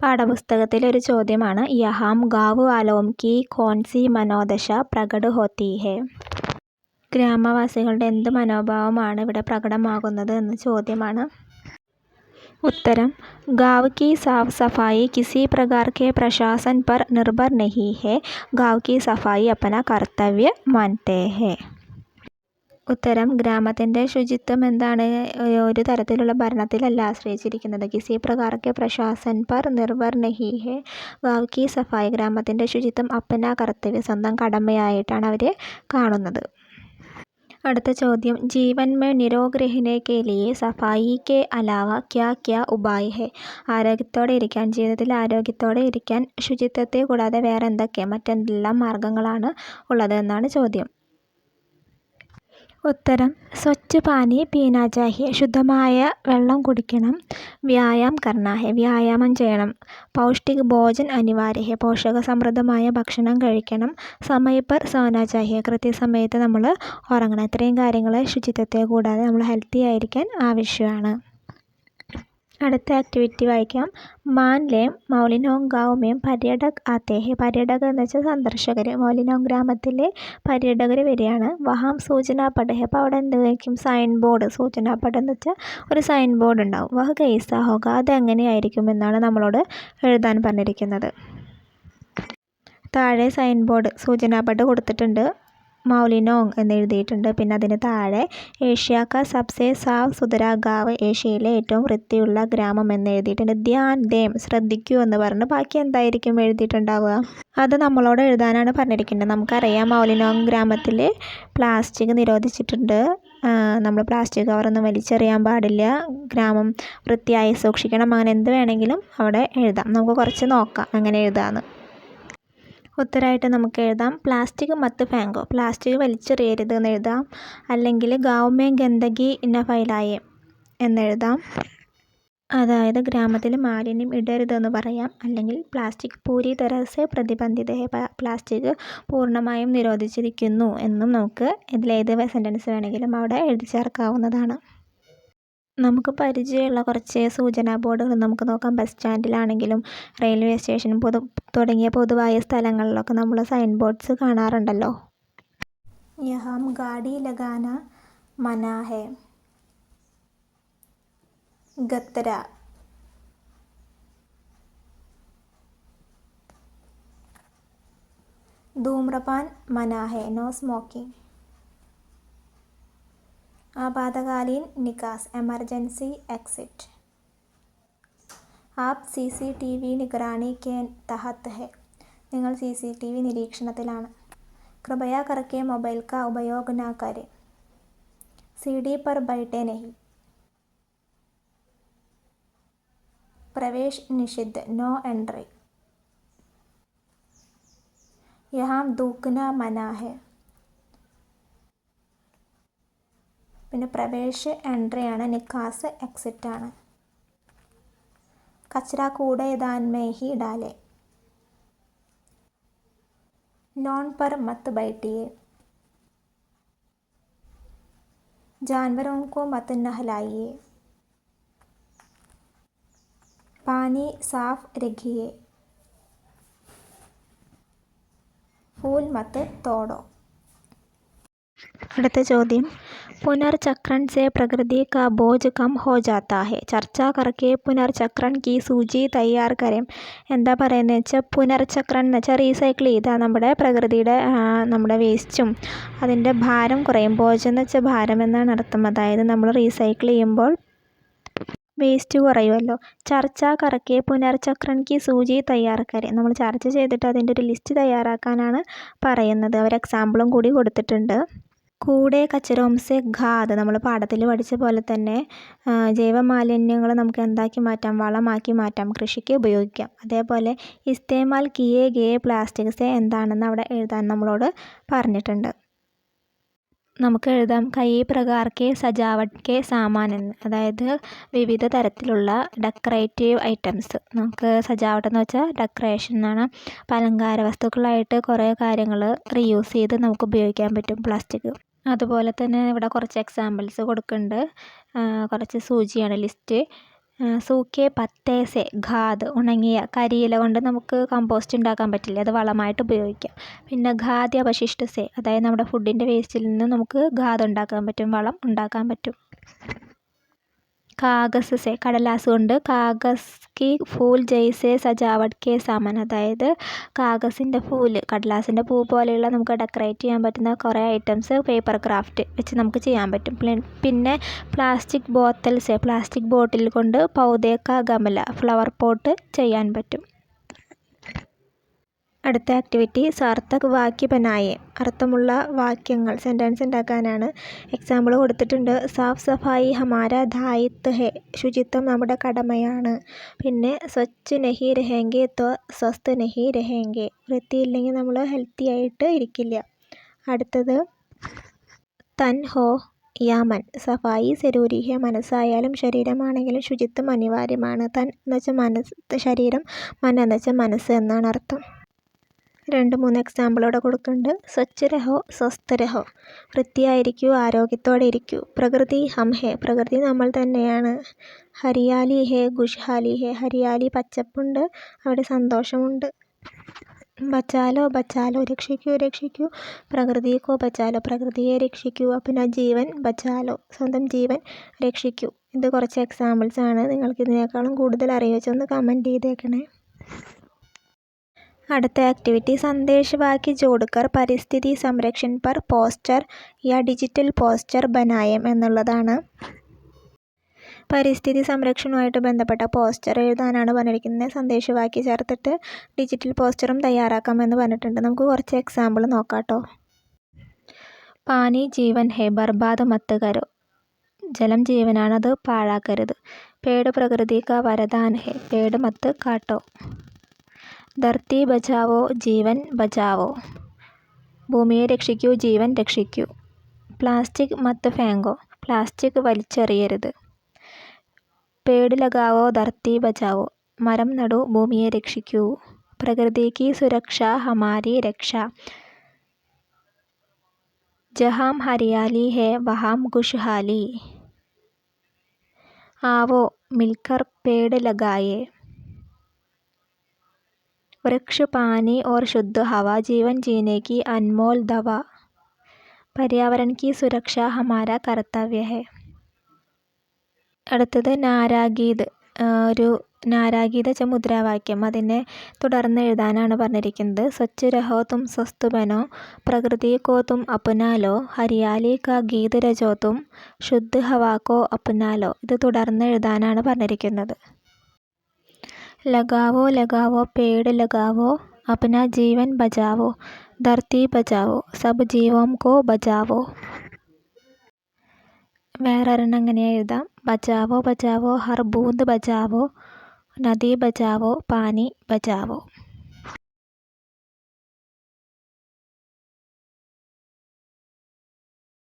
പാഠപുസ്തകത്തിലെ ഒരു ചോദ്യമാണ് യഹാം ഗാവ് വാലോം കി കോൻസി മനോദശ പ്രകട് ഹോത്തി ഹെ ഗ്രാമവാസികളുടെ എന്ത് മനോഭാവമാണ് ഇവിടെ പ്രകടമാകുന്നത് എന്ന ചോദ്യമാണ് ഉത്തരം गांव की साफ सफाई किसी प्रकार के प्रशासन पर निर्भर नहीं है गांव की सफाई अपना कर्तव्य मानते हैं ഉത്തരം ഗ്രാമത്തിന്റെ ശുചിത്വം എന്താണ്? ഒരു തരത്തിലുള്ള ഭരണത്തിലല്ല ആശ്രയിച്ചിരിക്കുന്നത്. കിസി പ്രകാരക്കെ പ്രശാസൻ പർ നിർഭർ നഹി ഹെ. ഗാവ് സഫായി ഗ്രാമത്തിന്റെ ശുചിത്വം അപ്പന കർത്തവ്യം. സ്വന്തം കടമയായിട്ടാണ് അവർ കാണുന്നത്. അടുത്ത ചോദ്യം. ജീവൻ മേ നിരോഗ്രഹിനെ കെ ലിയെ സഫായി കെ അലാവ ക്യാ ക്യാ ഉപായ് ഹെ. ആരോഗ്യത്തോടെ ഇരിക്കാൻ ജീവിതത്തിൽ ആരോഗ്യത്തോടെ ഇരിക്കാൻ ശുചിത്വത്തെ കൂടാതെ വേറെ എന്തൊക്കെ മറ്റെന്തെല്ലാം മാർഗങ്ങളാണ് ഉള്ളത് എന്നാണ് ചോദ്യം. ഉത്തരം. സ്വച്ഛ് പാനി പീനാ ചാഹിയെ ശുദ്ധമായ വെള്ളം കുടിക്കണം. വ്യായാം കർണ വ്യായാമം ചെയ്യണം. പൗഷ്ടിക് ഭോജൻ അനിവാര്യ ഹെ പോഷകസമൃദ്ധമായ ഭക്ഷണം കഴിക്കണം. സമയ പർ കൃത്യസമയത്ത് നമ്മൾ ഉറങ്ങണം. ഇത്രയും കാര്യങ്ങൾ ശുചിത്വത്തെ കൂടാതെ നമ്മൾ ഹെൽത്തി ആയിരിക്കാൻ ആവശ്യമാണ്. അടുത്ത ആക്ടിവിറ്റി വായിക്കാം. മാൻ ലേ മൗലിനോങ് ഗാവ് മേം പര്യടക് ആത്തേ. ഹെ പര്യടക് എന്ന് വെച്ചാൽ സന്ദർശകർ മൗലിനോങ് ഗ്രാമത്തിലെ പര്യടകർ വരികയാണ് വഹാം സൂചനാ പട് ഹെ അപ്പോൾ അവിടെ എന്ത് വയ്ക്കും? സൈൻ ബോർഡ് സൂചനാ പട് എന്ന് വെച്ചാൽ ഒരു സൈൻ ബോർഡ് ഉണ്ടാവും. വഹ കൈസ ഹോക അതെങ്ങനെയായിരിക്കും എന്നാണ് നമ്മളോട് എഴുതാൻ പറഞ്ഞിരിക്കുന്നത്. താഴെ സൈൻ ബോർഡ് സൂചനാ പട് കൊടുത്തിട്ടുണ്ട്. മൗലിനോങ് എന്ന് എഴുതിയിട്ടുണ്ട്. പിന്നെ അതിന് താഴെ ഏഷ്യ കാ സബ്സെ സാഫ് സുതര ഗാവ് ഏഷ്യയിലെ ഏറ്റവും വൃത്തിയുള്ള ഗ്രാമം എന്ന് എഴുതിയിട്ടുണ്ട്. ധ്യാൻ ദേം ശ്രദ്ധിക്കൂ എന്ന് പറഞ്ഞ് ബാക്കി എന്തായിരിക്കും എഴുതിയിട്ടുണ്ടാവുക? അത് നമ്മളോട് എഴുതാനാണ് പറഞ്ഞിരിക്കുന്നത്. നമുക്കറിയാം മൗലിനോങ് ഗ്രാമത്തിൽ പ്ലാസ്റ്റിക് നിരോധിച്ചിട്ടുണ്ട്. നമ്മൾ പ്ലാസ്റ്റിക് കവറൊന്നും വലിച്ചെറിയാൻ പാടില്ല. ഗ്രാമം വൃത്തിയായി സൂക്ഷിക്കണം. അങ്ങനെ എന്ത് വേണമെങ്കിലും അവിടെ എഴുതാം. നമുക്ക് കുറച്ച് നോക്കാം. അങ്ങനെ എഴുതാമെന്ന് ഉത്തരമായിട്ട് നമുക്ക് എഴുതാം. പ്ലാസ്റ്റിക് മത്ത് ഫാങ്കോ. പ്ലാസ്റ്റിക് വലിച്ചെറിയരുത് എന്ന് എഴുതാം. അല്ലെങ്കിൽ ഗാവുമേ ഗന്ദഗി ഇന്ന ഫൈലായേ എന്നെഴുതാം അതായത് ഗ്രാമത്തിൽ മാലിന്യം ഇടരുതെന്ന് പറയാം. അല്ലെങ്കിൽ പ്ലാസ്റ്റിക് പൂരി തരസെ പ്രതിബന്ധിത പ്ലാസ്റ്റിക് പൂർണമായും നിരോധിച്ചിരിക്കുന്നു എന്നും നമുക്ക് ഇതിലേത് സെന്റൻസ് വേണമെങ്കിലും അവിടെ എഴുതി ചേർക്കാവുന്നതാണ്. നമുക്ക് പരിചയമുള്ള കുറച്ച് സൂചനാ ബോർഡുകൾ നമുക്ക് നോക്കാം. ബസ് സ്റ്റാൻഡിലാണെങ്കിലും റെയിൽവേ സ്റ്റേഷൻ പൊതു തുടങ്ങിയ പൊതുവായ സ്ഥലങ്ങളിലൊക്കെ നമ്മൾ സൈൻ ബോർഡ്സ് കാണാറുണ്ടല്ലോ. യഹാം ഗാഡി ലഗാന മനാഹെ. ഗത്തര. ധൂമ്രപാൻ മനാഹെ. No smoking. ആപാതകാലീൻ നികാസ് എമർജൻസി എക്സിറ്റ്. ആപ് സി സി ടി വി നിഗറാണി കെ തഹത്ത് ഹെ. നിങ്ങൾ സി സി ടി വി നിരീക്ഷണത്തിലാണ്. കൃപയാ കറക്കെ മൊബൈൽ ക ഉപയോഗ സി ഡി पर ബൈട്ടെ नहीं പ്രവേശ് निषिद्ध നോ എൻട്രി. യഹാം ദൂക്കന മനാഹെ പിന്നെ പ്രവേശ് എൻട്രി ആണ് നിക്കാസ് എക്സിറ്റ് ആണ് കച്ചറ കൂടെ than may he Dale loan पर मत बैठिए जानवरों को मत नहलाइए पानी साफ रखिए फूल मत तोड़ो അടുത്ത ചോദ്യം. പുനർചക്രൺ സെ പ്രകൃതി കാ ബോജ് കം ഹോ ജാത്താ ഹെ. ചർച്ച കറക്കെ പുനർചക്രൺ കി സൂചി തയ്യാർ കരം. എന്താ പറയുന്നത് വെച്ചാൽ പുനർചക്രൺ എന്ന് വെച്ചാൽ റീസൈക്കിൾ ചെയ്താൽ നമ്മുടെ പ്രകൃതിയുടെ നമ്മുടെ വേസ്റ്റും അതിന്റെ ഭാരം കുറയും. ബോജ് എന്ന് വെച്ചാൽ ഭാരം എന്നാണ് അർത്ഥം. അതായത് നമ്മൾ റീസൈക്കിൾ ചെയ്യുമ്പോൾ വേസ്റ്റ് കുറയുമല്ലോ. ചർച്ച കറക്കെ പുനർചക്രണിക്ക് സൂചി തയ്യാറാക്കാരെ നമ്മൾ ചർച്ച ചെയ്തിട്ട് അതിന്റെ ഒരു ലിസ്റ്റ് തയ്യാറാക്കാനാണ് പറയുന്നത്. അവർ എക്സാമ്പിളും കൂടി കൊടുത്തിട്ടുണ്ട്. കൂടെ കച്ചരോംസെ ഖാദ് നമ്മൾ പാഠത്തിൽ പഠിച്ച പോലെ തന്നെ ജൈവമാലിന്യങ്ങൾ നമുക്ക് എന്താക്കി മാറ്റാം? വളമാക്കി മാറ്റാം. കൃഷിക്ക് ഉപയോഗിക്കാം. അതേപോലെ ഇസ്തേമാൽ കിയേ ഗേ പ്ലാസ്റ്റിക്സെ എന്താണെന്ന് അവിടെ എഴുതാൻ നമ്മളോട് പറഞ്ഞിട്ടുണ്ട്. നമുക്ക് എഴുതാം. കൈ പ്രകാർക്കെ സജാവട്ട് കെ സാമാൻ എന്ന്. അതായത് വിവിധ തരത്തിലുള്ള ഡെക്കറേറ്റീവ് ഐറ്റംസ്. നമുക്ക് സജാവട്ട് എന്ന് വെച്ചാൽ ഡെക്കറേഷൻ എന്നാണ്. അലങ്കാര വസ്തുക്കളായിട്ട് കുറേ കാര്യങ്ങൾ റീയൂസ് ചെയ്ത് നമുക്ക് ഉപയോഗിക്കാൻ പറ്റും പ്ലാസ്റ്റിക്. അതുപോലെ തന്നെ ഇവിടെ കുറച്ച് എക്സാമ്പിൾസ് കൊടുക്കുന്നുണ്ട്. കുറച്ച് സൂചിയാണ് ലിസ്റ്റ് സൂക്കെ പത്തേസെ ഖാദ് ഉണങ്ങിയ കരിയില കൊണ്ട് നമുക്ക് കമ്പോസ്റ്റ് ഉണ്ടാക്കാൻ പറ്റില്ല? അത് വളമായിട്ട് ഉപയോഗിക്കാം. പിന്നെ ഖാദ്യ അവശിഷ്ടസെ അതായത് നമ്മുടെ ഫുഡിന്റെ വേസ്റ്റിൽ നിന്ന് നമുക്ക് ഖാദ് ഉണ്ടാക്കാൻ പറ്റും വളം ഉണ്ടാക്കാൻ പറ്റും. കാഗസ് സെ കടലാസ് കൊണ്ട് കാഗസ് കി ഫൂൽ ജയ്സെ സജാവട്ട് കെ സാമാൻ. അതായത് കാഗസിന്റെ ഫൂൽ കടലാസിന്റെ പൂ പോലെയുള്ള നമുക്ക് ഡെക്കറേറ്റ് ചെയ്യാൻ പറ്റുന്ന കുറേ ഐറ്റംസ് പേപ്പർ ക്രാഫ്റ്റ് വെച്ച് നമുക്ക് ചെയ്യാൻ പറ്റും. പിന്നെ പ്ലാസ്റ്റിക് ബോത്തൽസ് പ്ലാസ്റ്റിക് ബോട്ടിൽ കൊണ്ട് പൗതേക്ക ഗമല ഫ്ലവർ പോട്ട് ചെയ്യാൻ പറ്റും. അടുത്ത ആക്ടിവിറ്റി സാർത്ഥക് വാക്യ ബനായെ അർത്ഥമുള്ള വാക്യങ്ങൾ സെന്റൻസ് ഉണ്ടാക്കാനാണ്. എക്സാമ്പിൾ കൊടുത്തിട്ടുണ്ട്. സാഫ് സഫായി ഹമാര ദായിത്വ ഹെ ശുചിത്വം നമ്മുടെ കടമയാണ്. പിന്നെ സ്വച്ഛ് നഹി രഹേങ്കെ ത്വ സ്വസ്ഥ നഹി രഹേങ്കെ. വൃത്തിയില്ലെങ്കിൽ നമ്മൾ ഹെൽത്തി ആയിട്ട് ഇരിക്കില്ല. അടുത്തത് തൻ ഹോ യാമൻ. സഫായി സെരൂരി ഹെ മനസ്സായാലും ശരീരമാണെങ്കിലും ശുചിത്വം അനിവാര്യമാണ്. തൻ എന്ന് വെച്ചാൽ മനസ്സ് ശരീരം മന എന്ന് വെച്ചാൽ മനസ്സ് എന്നാണ് അർത്ഥം. രണ്ട് മൂന്ന് എക്സാമ്പിൾ ഇവിടെ കൊടുക്കുന്നുണ്ട്. സ്വച്ഛ രഹോ സ്വസ്ഥ രഹോ വൃത്തിയായിരിക്കൂ ആരോഗ്യത്തോടെ ഇരിക്കൂ. പ്രകൃതി ഹംഹേ പ്രകൃതി നമ്മൾ തന്നെയാണ്. ഹരിയാലി ഹേ ഖുഷ്ഹാലി ഹേ. ഹരിയാലി പച്ചപ്പുണ്ട്. അവിടെ സന്തോഷമുണ്ട്. ബച്ചാലോ ബച്ചാലോ. രക്ഷിക്കൂ രക്ഷിക്കൂ. പ്രകൃതിക്കോ ബച്ചാലോ. പ്രകൃതിയെ രക്ഷിക്കൂ. പിന്നെ ജീവൻ ബച്ചാലോ. സ്വന്തം ജീവൻ രക്ഷിക്കൂ. ഇത് കുറച്ച് എക്സാമ്പിൾസ് ആണ്. നിങ്ങൾക്ക് ഇതിനേക്കാളും കൂടുതൽ അറിയിച്ചൊന്ന് കമന്റ് ചെയ്തേക്കണേ. അടുത്ത ആക്ടിവിറ്റി സന്ദേശവാക്യ ജോഡുക്കർ പരിസ്ഥിതി സംരക്ഷൺ പർ പോസ്റ്റർ യാ ഡിജിറ്റൽ പോസ്റ്റർ ബനായം എന്നുള്ളതാണ്. പരിസ്ഥിതി സംരക്ഷണവുമായിട്ട് ബന്ധപ്പെട്ട പോസ്റ്റർ എഴുതാനാണ് പറഞ്ഞിരിക്കുന്നത്. സന്ദേശവാക്യം ചേർത്തിട്ട് ഡിജിറ്റൽ പോസ്റ്ററും തയ്യാറാക്കാമെന്ന് പറഞ്ഞിട്ടുണ്ട്. നമുക്ക് കുറച്ച് എക്സാമ്പിൾ നോക്കാം കേട്ടോ പാനി ജീവൻ ഹേ ബർബാദ് മത്ത് കരോ. ജലം ജീവനാണത് പാഴാക്കരുത്. പേട് പ്രകൃതി കാ വരദാൻ ഹേ പേട് മത്ത് കാട്ടോ. ധർത്തി ബചാവോ ജീവൻ ബചാവോ ഭൂമിയെ രക്ഷിക്കൂ ജീവൻ രക്ഷിക്കൂ. പ്ലാസ്റ്റിക് മത്ത് ഫാങ്കോ. പ്ലാസ്റ്റിക് വലിച്ചെറിയരുത്. പേട് ലഗാവോ ധർത്തി ബചാവോ മരം നടു ഭൂമിയെ രക്ഷിക്കൂ. പ്രകൃതിക്ക് സുരക്ഷ ഹമാരി രക്ഷ. ജഹാം ഹരിയാലി ഹേ വഹാം ഖുഷ്ഹാലി. ആവോ മിൽക്കർ പേട് ലഗായേ वृक्ष पानी और शुद्ध हवा जीवन जीने की अनमोल दवा पर्यावरण की सुरक्षा हमारा कर्तव्य है അടുത്തത് നാരാഗീത് ഒരു നാരാഗീത വെച്ച മുദ്രാവാക്യം അതിനെ തുടർന്ന് എഴുതാനാണ് പറഞ്ഞിരിക്കുന്നത് സ്വച്ഛ് രഹോ തും സ്വസ്തു ബനോ പ്രകൃതി കോ തും അപ്നാലോ ഹരിയാലി കാ ഗീത് രചോ തും ശുദ്ധ ഹവാ കോ അപ്നാലോ ഇത് തുടർന്ന് എഴുതാനാണ് പറഞ്ഞിരിക്കുന്നത് लगाओ लगाओ पेड़ लगाओ अपना जीवन बचाओ धरती बचाओ सब जीवों को बचाओ വേറൊരെണ്ണം എങ്ങനെ എഴുതാം ബച്ചാവോ ബച്ചാവോ ഹർ ബൂന്ത് ബച്ചാവോ നദി ബച്ചാവോ പാനി ബച്ചാവോ